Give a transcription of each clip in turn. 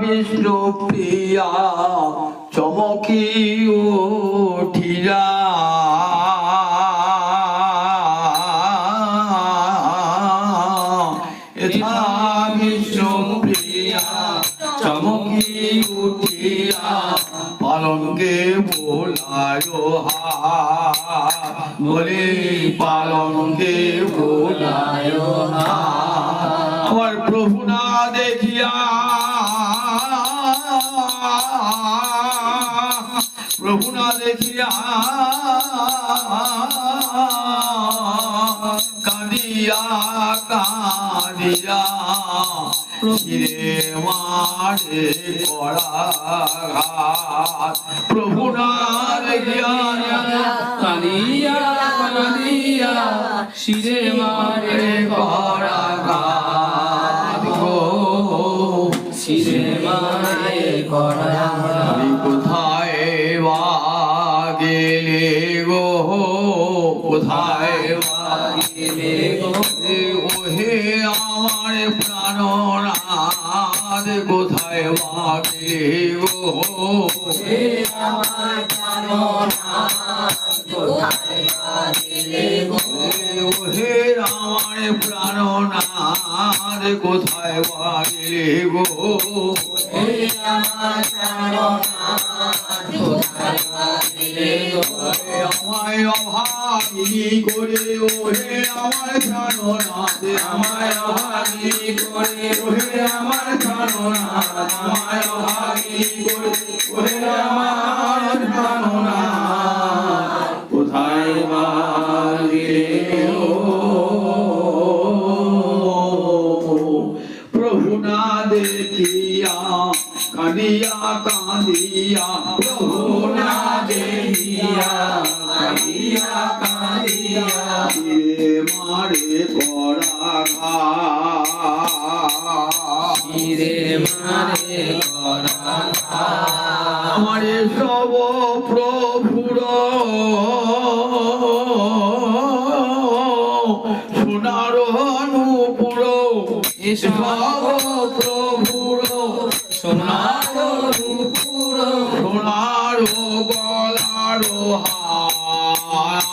বিষ্ণু প্রিয়া চমকি উঠিরা বিষ্ণু প্রিয়া চমকি উঠিয়া পালনকে বোলায় হা বলে পালনকে বোলায় হা আমার প্রভু না দেখিয়া প্রভু না দেখিয়া কাঁদিয়া কাঁদিয়া। ফিরে মারে করা প্রভু না দেখিয়া কানিয়া কানিয়া শিরে মারে করা গো করা কোথায় বা গেলে গো কোথায় বা গেলে গো আমার প্রাণনাথ কোথায় বা গেলে গো? হে আমার ওহে আমার কোথায় বা গেলে গো আমায় করে ওহে আমার প্রাণনাথ আমায় করে ওহে আমার প্রাণনাথ আমায় অভাগী করে ওহে আমার প্রাণনাথ। না দেখিয়া কাঁদিয়া কাঁদিয়া প্রভু না দেখিয়া কাঁদিয়া কাঁদিয়া ফিরে মারে করা শিরে মারে করা আমার সব প্রভুর এসব প্রভুর সোনার রূপুর সোনার গলার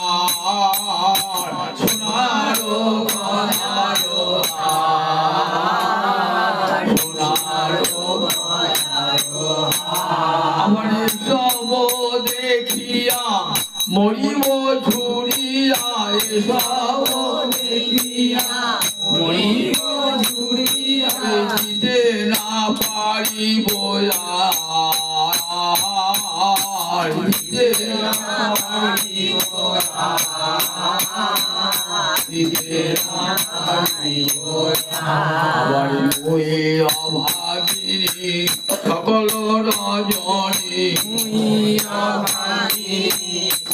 হার সোনার গলার হার সোনার আমার সব দেখিয়া মরিব ঝুরিয়া সব দেখিয়া মরিব পারিব অভাগিনী সকল রজনী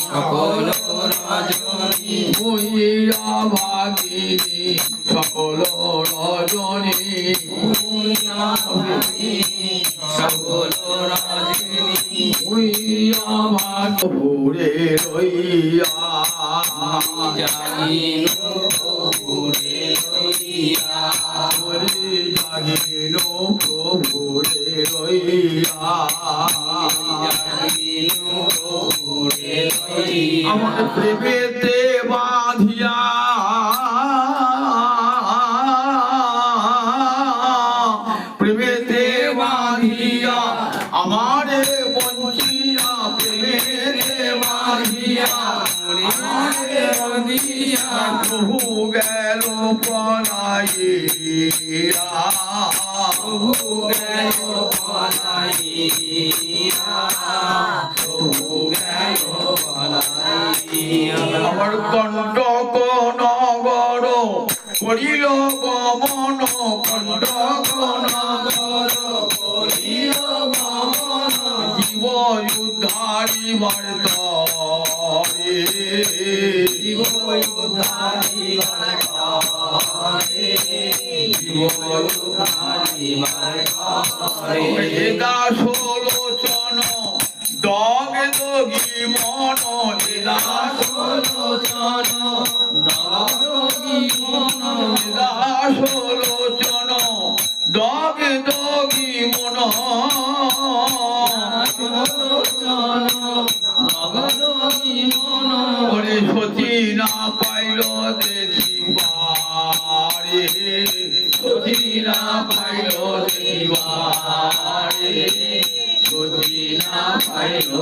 সকল রজনী ওই অভাগিনী সকল রজনী সকল রজনী ওই আমার ভোরে রইয়া ঘুরে লইয়া ওরে জাগিল প্রভুরে রইয়া জাগিন ঘুরে লইয়া আমার প্রেমেতে বাঁধিয়া আমারে বঞ্চিয়া প্রেমেতে বাঁধিয়া আমারে বন্দিয়া প্রভু গেল পলাইয়া। প্রভু গেল পলাইয়া প্রভু গেল পলাইয়া। আমার কণ্টক নগর করিল গমন উদ্ধারিবার তরে জীব উদ্ধারিবার করে জীব উদ্ধারিবার করে একা ষোলোচন দগ দগি মন এলা লোচন লোচন দগি মন ওরে সতী না পাইল দেখিবারে সতী না পাইল না পাইল